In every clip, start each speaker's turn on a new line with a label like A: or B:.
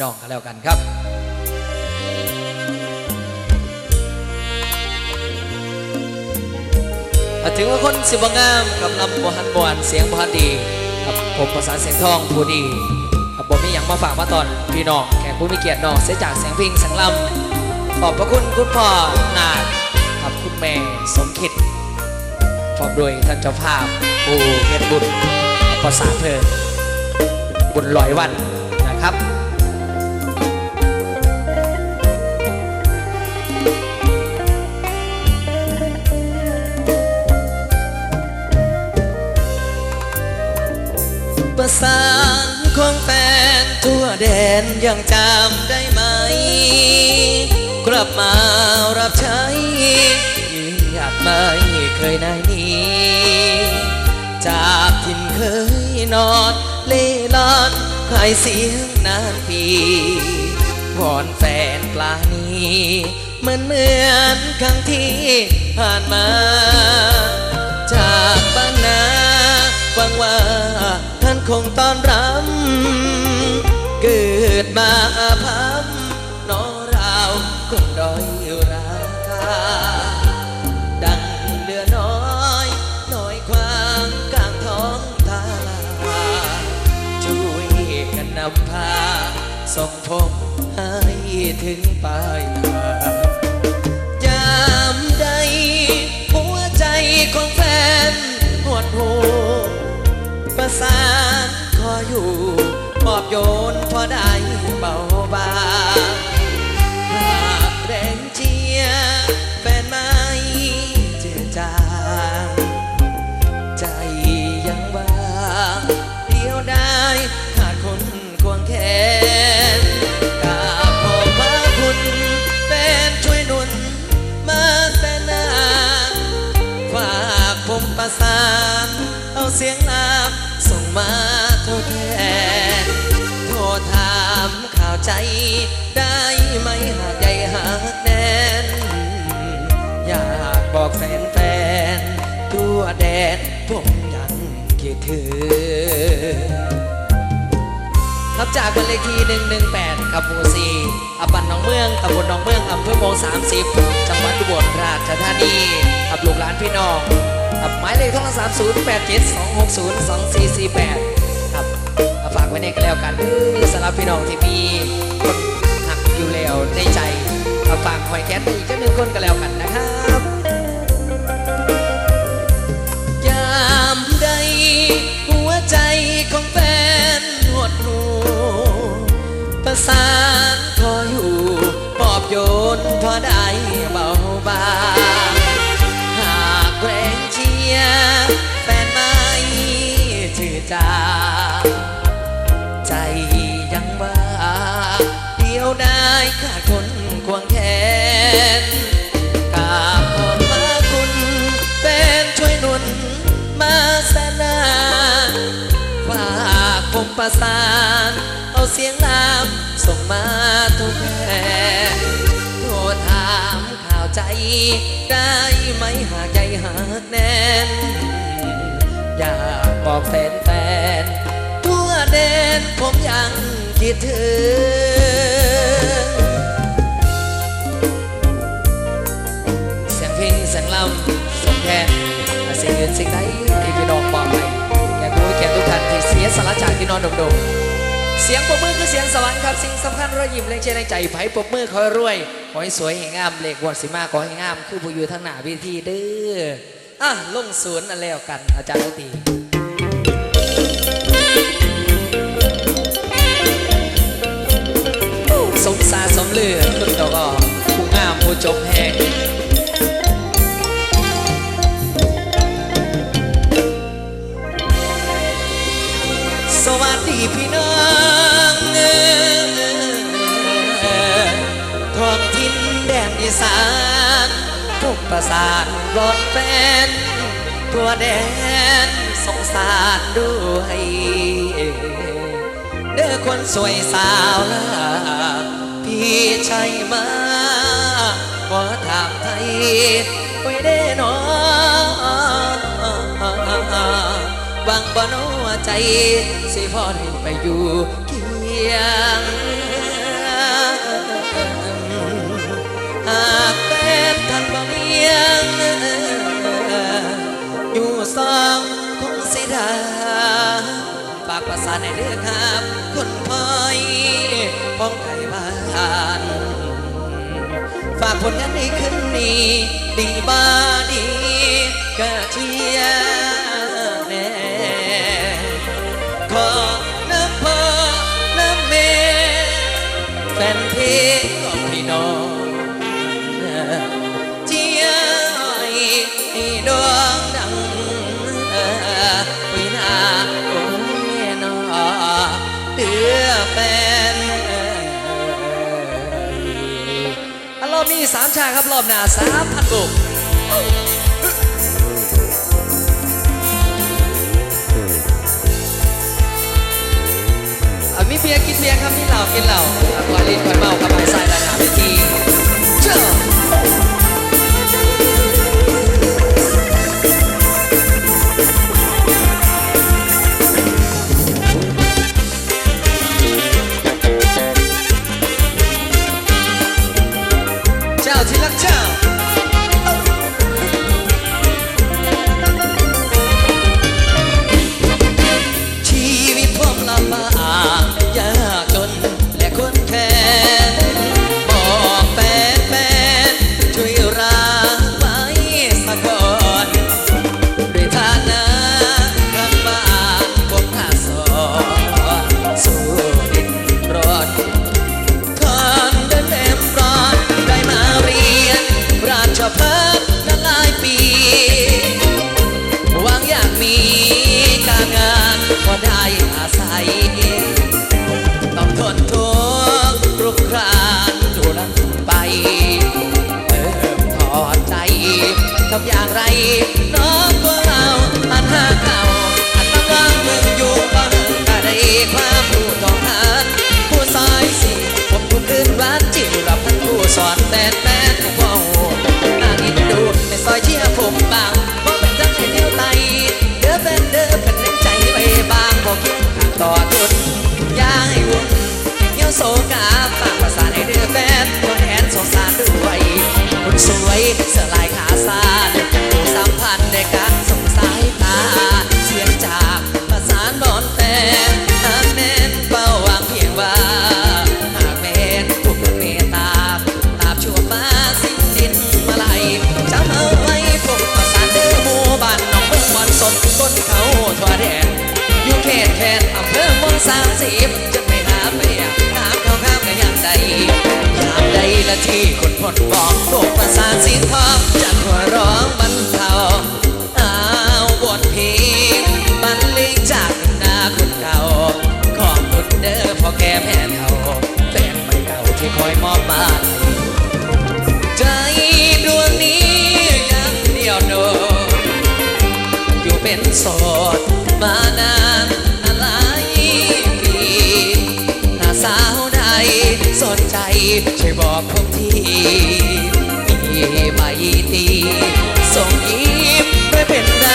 A: น้องกันแล้วกันครับถึงว่าคนสิบงามกับลำบหันบวนเสียงบหันดีครับผมประสานเสียงทองผู้ดีครับผมมีอย่างมาฝากมาตอนพี่น้องแขกผู้มีเกียรติน้องเสียจากเสียงพิงเสียงลำขอบพระคุณคุณพ่อนาครับคุณแม่สมคิดพร้อมด้วยท่านเจ้าภาพผู้เฮ็ดบุญประสานเพลินบุญลอยวันนะครับ สานของแฟนทั่วแดนยังจำได้ไหม กลับมารับใช้ยืนหยัดไม่เคยนายนี้จากถิ่นเคยนอนเล่ล่อนใครเสียงนานปีวอนแฟนปลานี้เหมือนเหมือนครั้งที่ผ่านมา จากบ้านนา หวังว่าท่านคงต้อนรับเกิดมาพับนอราวคงด้อยราคาดังเรือน้อยน้อยความกลางท้องทาราช่วยกันนำพาส่งผมให้ถึงปลายางย โยนพอได้เบาบางหากแรงเชียร์แฟนไม่เจือจางใจยังว่างเดียวได้ขาดคนควงแขนกราบขอบพระคุณแฟนช่วยหนุนมาแต่นานฝากผมประสานเอาเสียงลามส่งมาทดแทน ใจได้ไหมหากใยหากแน่น อยากบอกแฟนๆทั่วแดนผมยังคิดถึงครับจากบ้านเลขที่ 118ครับหมู่4อำเภอหนองเมืองตำบลหนองเมืองอำเภอโมง30 จังหวัดอุบลราชธานีครับลูกหลานพี่น้องครับหมายเลขโทรศัพท์0872602448ครับเอา ฝากไว้ในกันแล้วกันด้อสำหรับพี่น้องที่มีคนหักอยู่แล้วในใจเอาฝากหอยแคทไปอีกจ้าหนึ่งคนกันแล้วกันนะครับยามใดหัวใจของแฟนหดหูประสานคอยอยู่ปอบโยนพอได้ ประสาน เอาเสียงน้ำส่งมาทุกแห่โทรถามข่าวใจ ได้ไหมหากใจหากแน่น อยากบอกแฟนๆทั่วแดนผมยังคิดถึง ที่เสียสละจากที่นอนดมๆเสียงปรบมือคือเสียงสวรรค์ครับ สิ่งสำคัญรอยยิ้มแรงใจแรงใจไผ่ปรบมือขอให้รวยขอให้สวยให้งามเหล็กวอดสิมาขอให้งาม คือผู้อยู่ทางหน้าเวิธีเด้ออะลงสวนอันแล้วกัน อาจารย์ดนตรีสมสารสมเลือต้นดอกอ้อผู้งามผู้จบแห่ง แดนอีสานทุกประสานรอนแฟนทั่วแดนสงสารด้วยเด้อคนสวยสาวลาพี่ชัยมาขอถามไทยไว้ได้นอบางบ่โนใจ สิพอได้ไปอยู่เคียง หาเป็นท่านบ่ลี้ยงอยู่สองคงสิดาฝากประสานในเรื่องครับคุณคอยป้องไก่บ้านฝากผลงานในคืนนี้ ดีบ้าดีกระเทียมีสามชาครับรอบหน้าสามพันบุกมีเบียร์กินเบียร์ครับมีเหล้ากินเหล้าอะคอยลิ้นคอยเมากับไม้สายด้าบไปที สอนแต่แต่ผู้พ่อน่าอินดูในซอยเชียผมบางเพราะเป็นจังให้เที่ยวไตเด้อเป็นเด้อเป็นเล่นใจไว้บางบอกคิดข้างต่อทุนย่าให้วุ่นเยี่ยวโซกาฝากภาษาในเรือแฟนตัวแทนสงสารด้วยคนสวยเสื้อลายขาซาน ละที่คนพนบอกโลกประสาสีทองจัดหัวร้องบรรเทาอ้าวบทเพลงบรรเลงจากหน้าคนเก่าขอบคุณเด้อพ่อแก่แม่เฒ่าแฟนไม่เก่าที่คอยมอบมาใจดวงนี้ยังเดียวโดดอยู่เป็นโสด ช่วยบอกผมทีมีใบตีส่งยิ้มไม่เป็นไร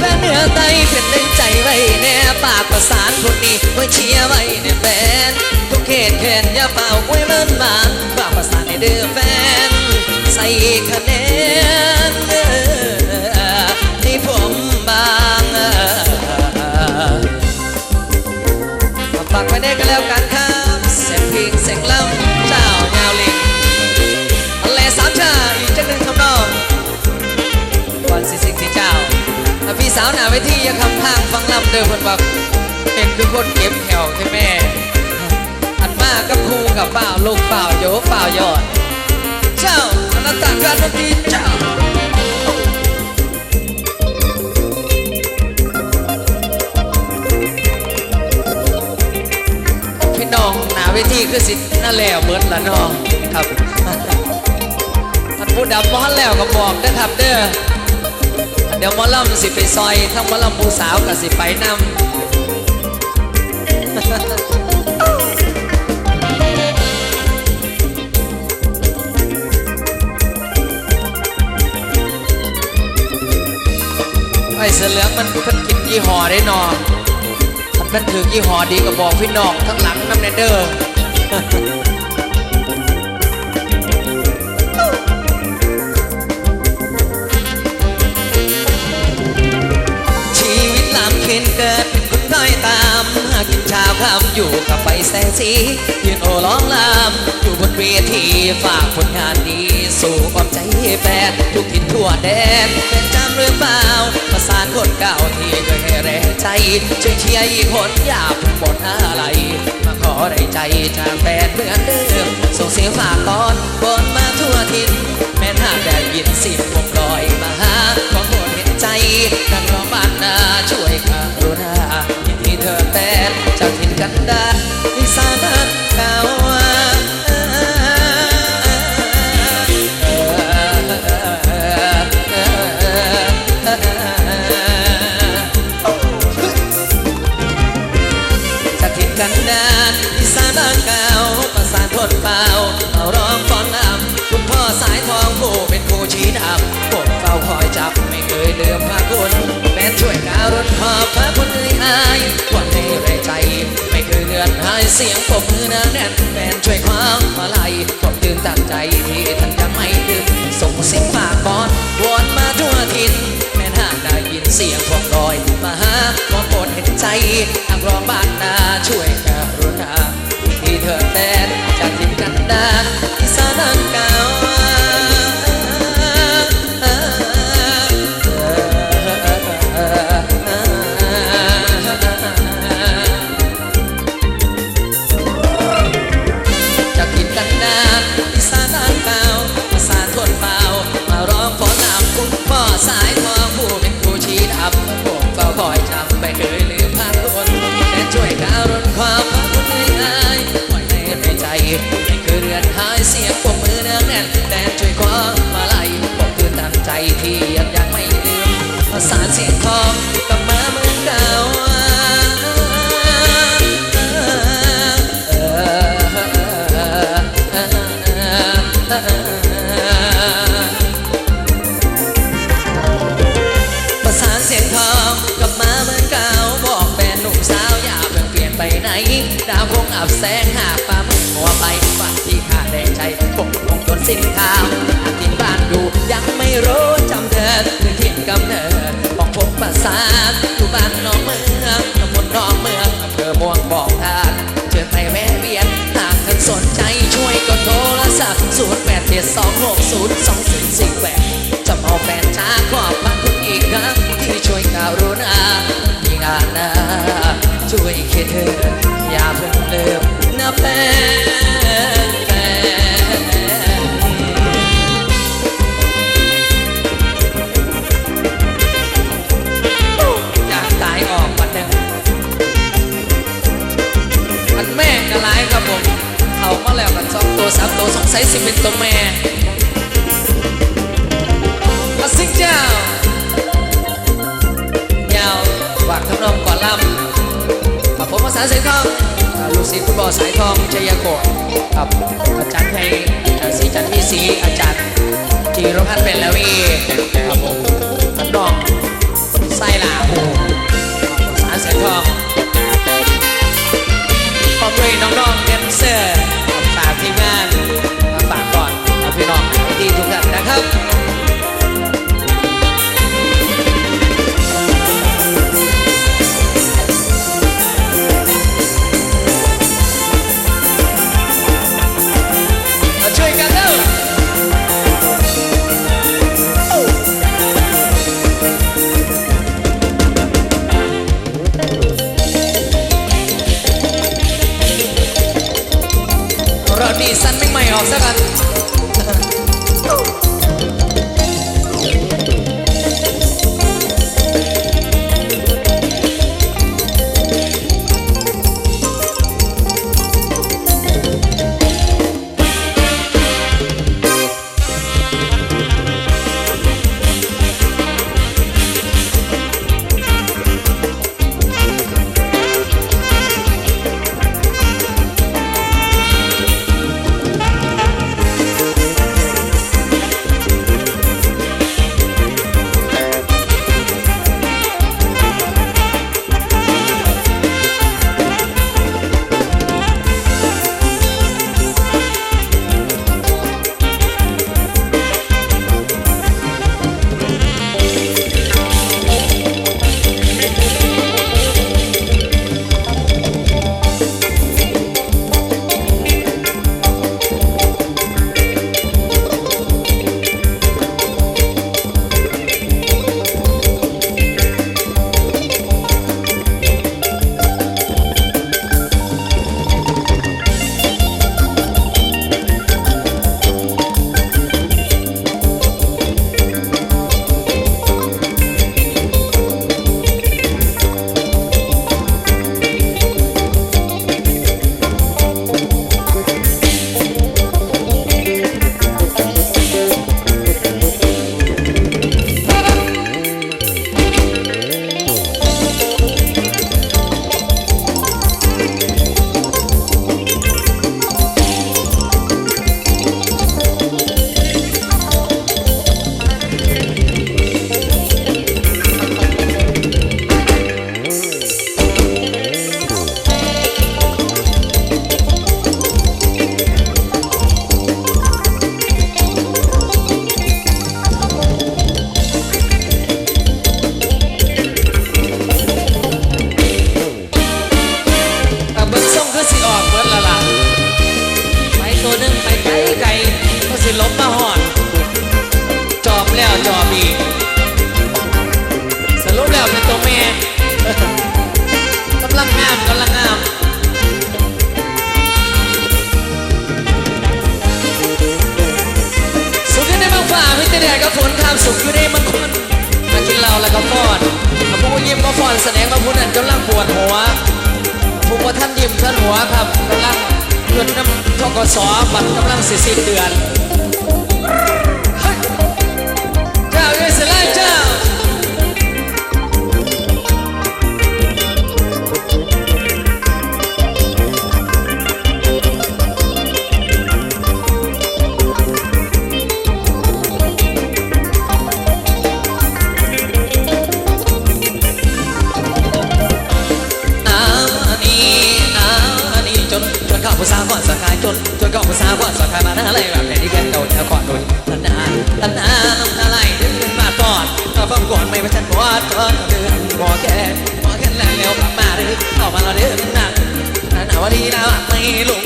A: และเนื้อไตเป็นแรงใจไว้แน่ปากประสานคนนี้ไว้เชียร์ไว้แน่แฟนทุกเขตแขนอย่าเป่าไว้เลิ่นมาฝากประสานในเด้อแฟน ใส่คะแนนให้ผมบางฝากไว้ได้กันแล้วกันาพี่สาวหนาไปที่ยังคำทางฟังลำเดิมคนบอกเป็นคือคนเก็บแถวใช่แม่อันมากกับครูกับเปล่าลูกเปล่าโยเปล่ายอด เจ้าอนันตการดนตรีเจ้าพี่น้องหนาเวทีคือสินั่นแล้วเบิดละน้องครับท่านผู้ดำมอลแล้วก็บอกได้อครับเด้อ ดี๋ยวมอลำสิไปซอยทั้งมอลำผู้สาวกับสิไปนำไอ้เสือเหลืองมันเพิ่นกินยี่ห้อได้นอมันเป็นถึงยี่ห้อดีก็บอกพี่น้องทั้งหลังน้ำเนเดอร์ ชีวิตลำเข็นเกิดเป็นคนด้อยตามหาสียืนโอร้องลามอยู่บนเวทีฝากผลงานดีสู่อ้อมใจแฟนทุกทิศทั่วแดนเป็นจำหรือเปล่าประสานคนเก่าที่เคยให้แรงใจช่วยเชียร์อีกคนอย่าเพิ่งหมดอะไรมาขอได้ใจจากแฟนเหมือนเดิมส่งเสียงฝากก่อนบนมาทั่วทิศแม้หากได้ยินเสียงวงลอยมาหา กันดารอีสานบ้านเก่าจากทิศกันดาอีสานบ้านเก่าประสานทนเปล่าเอาร้องฟ้อนนำคุณพ่อสายทองผู้เป็นผู้ชี้นำผมเฝ้าคอยจับไม่เคยลืมพระคุณ ม่ช่วยการุณขอบพระคุณเอ่ยอายวันในแรงใจ ไม่เคยเลือนหายเสียงปรบมือนาแน่นแฟนช่วยคว้ามมาลัยผมตื่นตั้งใจที่ท่านจะไม่ลืมส่งเสียงฝากบอนวอนมาทั่วทิศแม้หากได้ยินเสียงพวกลอยมาหาขอโปรดเห็นใจทางร้องบ้านนาช่วย มประสาเสียงทองกลับมาเหมือนเก่าประสาเสียงทองกลับมาเหมือนเก่าบอกแฟนหนุ่มสาวอย่าเพิ่งเปลี่ยนไปไหน ดาวคงอับแสงหากฟ้ามืดมัวไปฝันที่ขาดแดงใจปกคงจนสิ้นทางอาทินบ้านอยู่ยังไม่รู้จำเธอหรือถิ่นกำเนิด สานอยู่บ้านนองเมืองตำบลนองเมืองอำเภอม่วงบอกทางเชิญไปแวะเวียนหากท่านสนใจช่วยกดโทรศัพท์ศูนย์แปดเจ็ดสองหกศูนย์สองสี่สี่แปดจะมอาแฟนช้าขอบพระคุณอีกครั้ง แสดงว่าผู้นั้นกำลังปวดหัวผู้ว่าท่านยิ้มท่านหัวครับกำลังเงินน้ำทกสบัตรกำลังสิสิเดือน จนเข้าภาษาก่อนสกายจนจนเข้าภาษาก่อนสกายมาหน้าไรแบบไหนที่แกเก่าแถวก่อนโดยตันนาตันนาน้ำตาไหลเดินมาก่อนมาฟังก่อนไม่ว่าฉันปวดจนเดินบ่แก่บ่แก่แล้วเร็วกลับมาหรือเข้ามาเราเดินหนั่งนั่นาวันนี้แล้วไม่ลง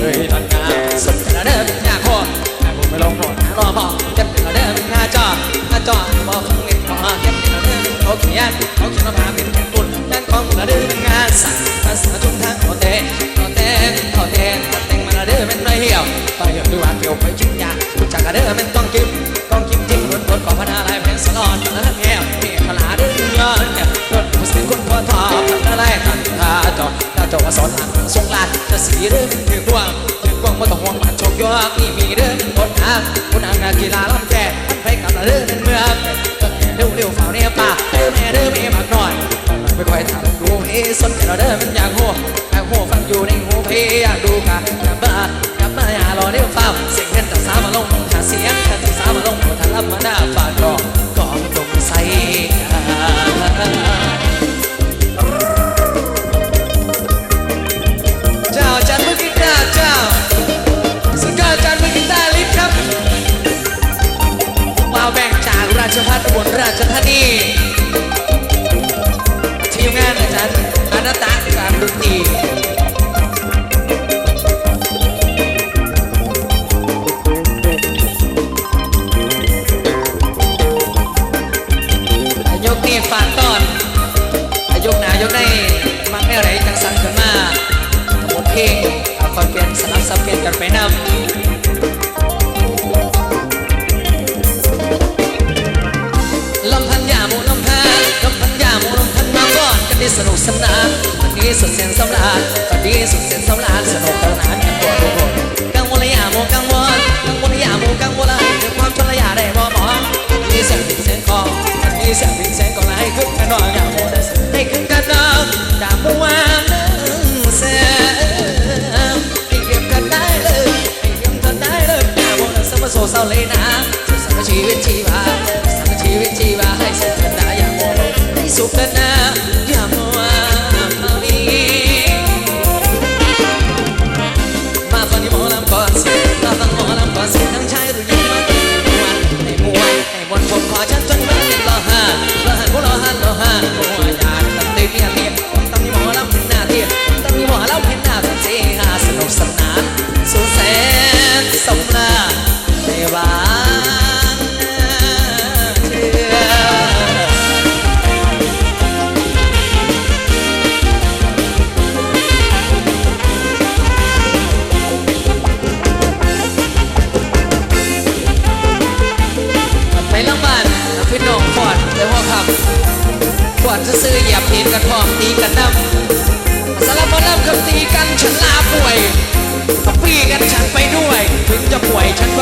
A: เลยตันนาสุดแต่เดินอยากขอแต่ผมไม่ลงหรอกรอพอเก็บแต่เดินหน้าจอหน้าจอบอกเงินพอเก็บแต่เดินเขาเขียนเขาเขียนมาพาเป็นแผ่นปุ่นนั่น ของเราเดินงานสั่งภาษาทุกทางขาเต้เขาเต้เขาเต้ตัดแต่งมาเราเดินเป็นไรเหี่ยวไปเหี่ยวดูว่าเกี่ยวไปชิ้นยาจักกันเดินเป็นต้องกิมต้องกิมจิ้มรถรถของพนาลายแพงสลอนแล้วแก้วมีขลาเดินเงินเนี่ยรถผู้สิ่งคนพอทอทำอะไรตัดตาจอดตาจอดว่าสอนทางสงลาจะสีเดินถือกวางถือกวางไม่ต้องห่วงมันโชคยอกนี่มีเดินคนทางคนทางงานกีฬาล้ำแก่มันไปกับเราเดินเมืองเร็วเร็วฝ่าเนี่ยป่าเดินแม่เดินไม่มากหน่อย ไม่ค่อยถามดูเฮ้สนใจเราเดินมันอยากหัวอยากหัวฟังอยู่ในหูเพอยากดูกันกลับมากลับมาอย่ารอเดี๋ยวฟ้าเสียงเงินจากสาวมาลงหาเสียงเงินจากสาวมาลงถ้ารับมาหน้าฝากกองกองตรงใส่เจ้าจันมือกีตาร์เจ้าสุดยอดจันมือกีตาร์ลิฟครับวาวแบ่งจากราชพัฒน์อุบลราชธานี ย์อนัตตาการดนตรียกนี่ฝากต้อนยกหนายกในมักแม่ไรจังสันขึ้นมาบทเพลงเอาคอยเปลี่ยนสลับสับเปลี่ยนกันไปนำ ที่สนุกสนานวันนี้สุดเสียงสำราญวันนี้สุดเสียงสำราญสนุกสนานกันทั่วทุกคนกังวลอย่าโมกังวลกังวลอย่าโมกังวลเรื่องความชนระยะได้บ่มองมีเสียงดิ่งเสียงคอวันนี้เสียงดิ่งเสียงก็ให้ขึ้นกันนอนยาโมได้ให้ขึ้นกันนอนจาโมวาง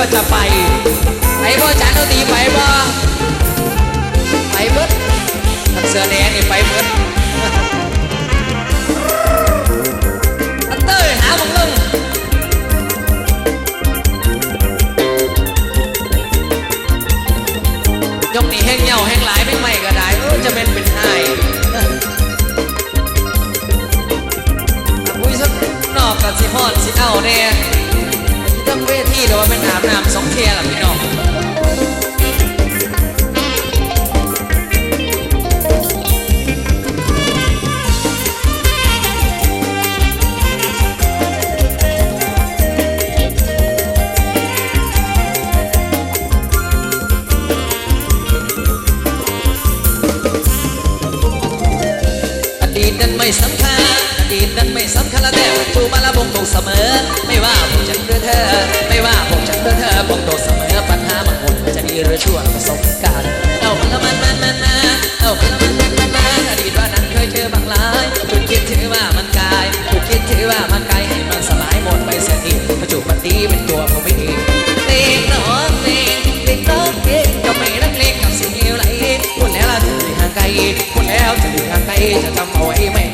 A: ป่วยฉันก็จะไป ไปพ่จาเอาตีไปบ่ไปเบิดทักเสื้อแดงนี่ไปเบิดอันเต้ยหาบังลงยกนี่แห้งเหงาแห้งหลายไม่ใหม่ก็ได้เออจะเป็นเป็นไห้อุ้ยสักนอกกับสิฮอดสิเอาเนี่ ยตั้งเวทีเดี๋ยวว่าเป็นอาบน้ำสองเทียร์ล่ะพี่น้อง บันละผมตกเสมอ ไม่ว่าผมจะหรือเธอ ไม่ว่าผมจะหรือเธอผมโตเสมอปัญหามันหมดจะดีหรือชั่วประสบการณ์เอามันละมันมันมันมาเอามันละมันมันมันมาอดีตว่านั้นเคยเจอบางหลายจุดคิดถือว่ามันกายจุดคิดถือว่ามันกายให้มันสลายหมดไปเสียทีปัจจุบันนี้เป็นตัวผมเองเด็กน้องเด็กเด็กน้องเด็กก็ไม่นักเลงกับสิ่งเลวไหลพูดแล้วล่ะถึงห่างไกลพูดแล้วถึงห่างไกลจะจำเอาไว้ไม่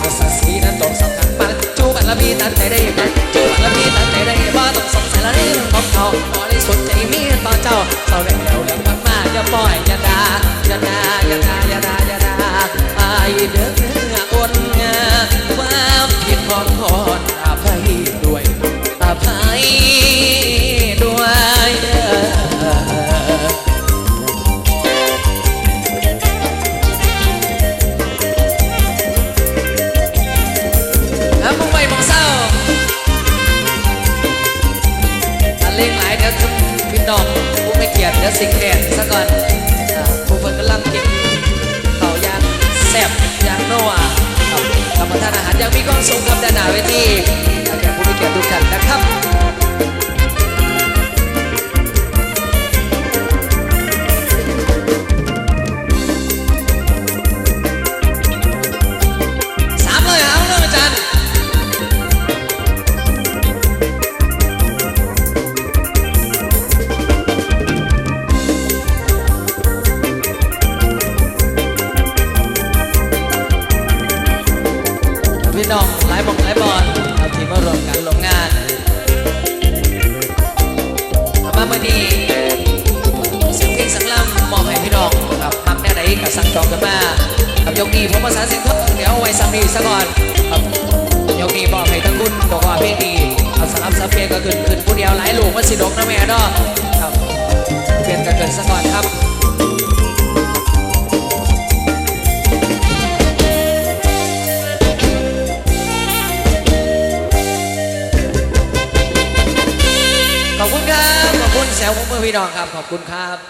A: ภาษาสีนั้นต้องสำคัญมากจูบันละมีตันใจได้ไหมจูบันละมีตันใจได้บ่ต้องสงสัยละในเรื่องของเขาบริสุทธิ์ใจมีต่อเจ้าเศร้าแล้วแล้วแล้วมากๆอย่าปล่อยอย่าด่าอย่าด่าอย่าด่าอย่าด่าอย่าด่าอายเด้ออ่อนงาความผิดของคนอภัยด้วยอภัย ยกนี้ผมภาษาสิงห์ทองเดี๋ยวไว้สามีซะก่อนครับยกนี้มอบให้ทั้งคุณบอกว่าเพลงดีเอาสลับสับเปลี่ยนก็ขึ้นขึ้นผู้เดียวหลายลูกมันสิดกนะแม่เนาะครับเปลี่ยนกันเกินซะก่อนครับขอบคุณครับ ขอบคุณแซวผมเมื่อพี่น้องครับ ขอบคุณครับ